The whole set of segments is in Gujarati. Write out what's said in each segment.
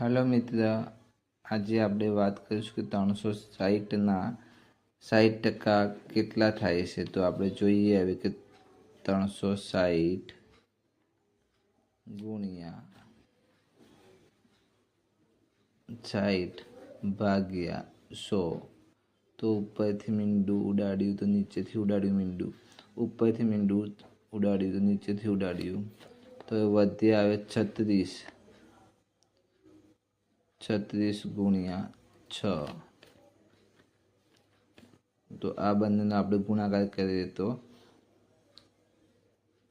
હેલો મિત્ર, આજે આપણે વાત કરીશું કે ત્રણસો સાહીઠના સાહીઠ ટકા કેટલા થાય છે? તો આપણે જોઈએ હવે કે ત્રણસો સાહીઠ ગુણ્યા સાહીઠ ભાગ્યા સો. તો ઉપરથી મીંડું ઉડાડ્યું તો નીચેથી ઉડાડ્યું મીંડું. ઉપરથી મીંડું ઉડાડ્યું તો નીચેથી ઉડાડ્યું. તો એ વધે આવે છત્રીસ. છત્રીસ ગુણ્યા છ. તો આ બંનેનો આપણે ગુણાકાર કરીએ તો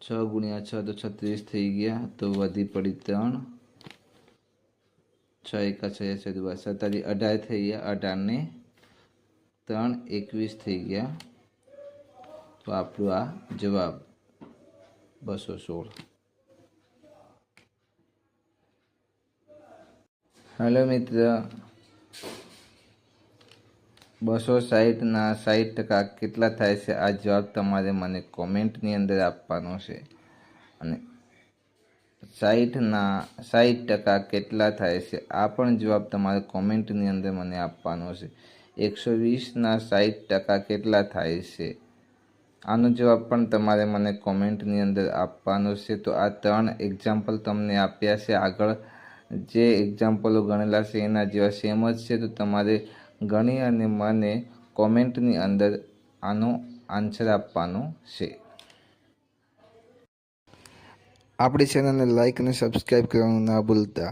છ ગુણ્યા છ તો છત્રીસ થઈ ગયા, તો વધી પડી ત્રણ. છ એકા છ છ સત્તાવીસ અઢાર થઈ ગયા અઢારને ત્રણ, એકવીસ થઈ ગયા. તો આપણું આ જવાબ બસો સોળ. હેલો મિત્ર. બસો સાહીઠના સાહીઠ ટકા કેટલા થાય છે? આ જવાબ તમારે મને કોમેન્ટની અંદર આપવાનો છે. અને સાહીઠના સાહીઠ ટકા કેટલા થાય છે? આ પણ જવાબ તમારે કોમેન્ટની અંદર મને આપવાનો છે. એકસો વીસના સાહીઠ ટકા કેટલા થાય છે? આનો જવાબ પણ તમારે મને કોમેન્ટની અંદર આપવાનો છે. તો આ ત્રણ એક્ઝામ્પલ તમને આપ્યા છે. આગળ જે એક્ઝામ્પલો ગણેલા છે, એના જેવા સેમ જ છે. તો તમારે ગણી અને મને કોમેન્ટની અંદર આનો આન્સર આપવાનો છે. આપણી ચેનલને લાઇક અને સબસ્ક્રાઈબ કરવાનું ના ભૂલતા.